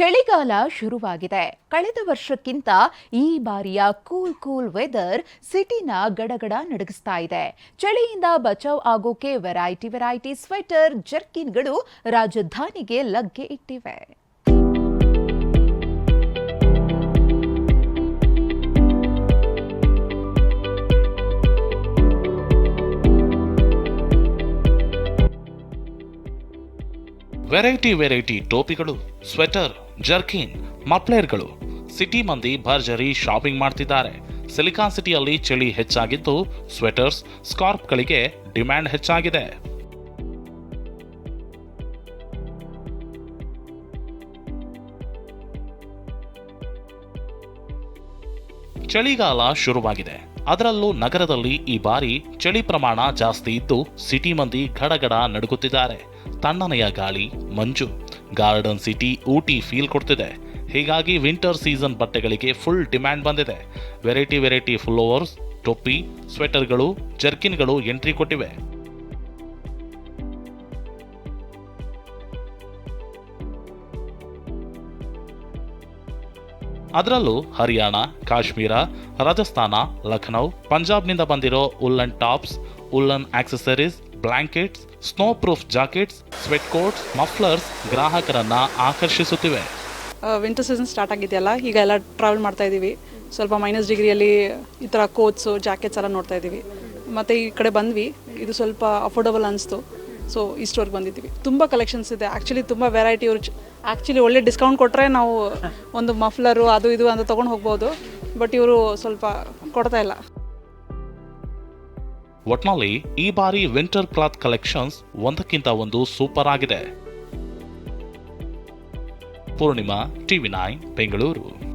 ಚಳಿಗಾಲ ಶುರುವಾಗಿದೆ. ಕಳೆದ ವರ್ಷಕ್ಕಿಂತ ಈ ಬಾರಿಯ ಕೂಲ್ ಕೂಲ್ ವೆದರ್ ಸಿಟಿನ ಗಡಗಡ ನಡಗಿಸ್ತಾ ಇದೆ. ಚಳಿಯಿಂದ ಬಚಾವ್ ಆಗೋಕೆ ವೆರೈಟಿ ವೆರೈಟಿ ಸ್ವೆಟರ್, ಜರ್ಕಿನ್ಗಳು ರಾಜಧಾನಿಗೆ ಲಗ್ಗೆ ಇಟ್ಟಿವೆ. ವೆರೈಟಿ ವೆರೈಟಿ ಟೋಪಿಗಳು, ಸ್ವೆಟರ್ ಜರ್ಕಿನ್ ಮಫ್ಲೇರ್ಗಳು ಸಿಟಿ ಮಂದಿ ಭರ್ಜರಿ ಶಾಪಿಂಗ್ ಮಾಡ್ತಿದ್ದಾರೆ. ಸಿಲಿಕಾನ್ ಸಿಟಿಯಲ್ಲಿ ಚಳಿ ಹೆಚ್ಚಾಗಿದ್ದು, ಸ್ವೆಟರ್ಸ್, ಸ್ಕಾರ್ಪ್ಗಳಿಗೆ ಡಿಮ್ಯಾಂಡ್ ಹೆಚ್ಚಾಗಿದೆ. ಚಳಿಗಾಲ ಶುರುವಾಗಿದೆ. ಅದರಲ್ಲೂ ನಗರದಲ್ಲಿ ಈ ಬಾರಿ ಚಳಿ ಪ್ರಮಾಣ ಜಾಸ್ತಿ ಇದ್ದು, ಸಿಟಿ ಮಂದಿ ಗಡಗಡ ನಡುಗುತ್ತಿದ್ದಾರೆ. ತಣ್ಣನೆಯ ಗಾಳಿ, ಮಂಜು. ಗಾರ್ಡನ್ ಸಿಟಿ ಊಟಿ ಫೀಲ್ ಕೊಡ್ತಿದೆ. ಹೀಗಾಗಿ ವಿಂಟರ್ ಸೀಸನ್ ಬಟ್ಟೆಗಳಿಗೆ ಫುಲ್ ಡಿಮ್ಯಾಂಡ್ ಬಂದಿದೆ. ವೆರೈಟಿ ವೆರೈಟಿ ಫ್ಲೋವರ್ಸ್ ಟೊಪ್ಪಿ, ಸ್ವೆಟರ್ಗಳು, ಜರ್ಕಿನ್ಗಳು ಎಂಟ್ರಿ ಕೊಟ್ಟಿವೆ. ಅದರಲ್ಲೂ ಹರಿಯಾಣ, ಕಾಶ್ಮೀರ, ರಾಜಸ್ಥಾನ, ಲಖನೌ, ಪಂಜಾಬ್ನಿಂದ ಬಂದಿರೋ woollen tops, woollen accessories blankets, snow proof jackets sweat coats mufflers ಗ್ರಾಹಕರನ್ನ ಆಕರ್ಷಿಸುತ್ತಿವೆ. ವಿಂಟರ್ ಸೀಸನ್ ಸ್ಟಾರ್ಟ್ ಆಗಿದೆಯಲ್ಲ, ಈಗ ಎಲ್ಲ ಟ್ರಾವೆಲ್ ಮಾಡ್ತಾ ಇದ್ದೀವಿ ಸ್ವಲ್ಪ ಮೈನಸ್ ಡಿಗ್ರಿಯಲ್ಲಿ ಈ ಥರ ಕೋಟ್ಸು ಜಾಕೆಟ್ಸ್ ಎಲ್ಲ ನೋಡ್ತಾ ಇದ್ದೀವಿ ಮತ್ತು ಈ ಕಡೆ ಬಂದ್ವಿ, ಇದು ಸ್ವಲ್ಪ ಅಫೋರ್ಡಬಲ್ ಅನಿಸ್ತು. ಸೊ ಈ ಸ್ಟೋರ್ಗೆ ಬಂದಿದ್ದೀವಿ. ತುಂಬ ಕಲೆಕ್ಷನ್ಸ್ ಇದೆ. ಆ್ಯಕ್ಚುಲಿ ತುಂಬ ವೆರೈಟಿ ಇವ್ರು ಆ್ಯಕ್ಚುಲಿ ಒಳ್ಳೆ ಡಿಸ್ಕೌಂಟ್ ಕೊಟ್ಟರೆ ನಾವು ಒಂದು ಮಫ್ಲರು ಅದು ಇದು ಅಂತ ತೊಗೊಂಡು ಹೋಗ್ಬೋದು. ಬಟ್ ಇವರು ಸ್ವಲ್ಪ ಕೊಡ್ತಾ ಇಲ್ಲ. ಒಟ್ನಲ್ಲಿ ಈ ಬಾರಿ ವಿಂಟರ್ ಕ್ಲಾತ್ ಕಲೆಕ್ಷನ್ಸ್ ಒಂದಕ್ಕಿಂತ ಒಂದು ಸೂಪರ್ ಆಗಿದೆ. Poornima TV nine Bengaluru.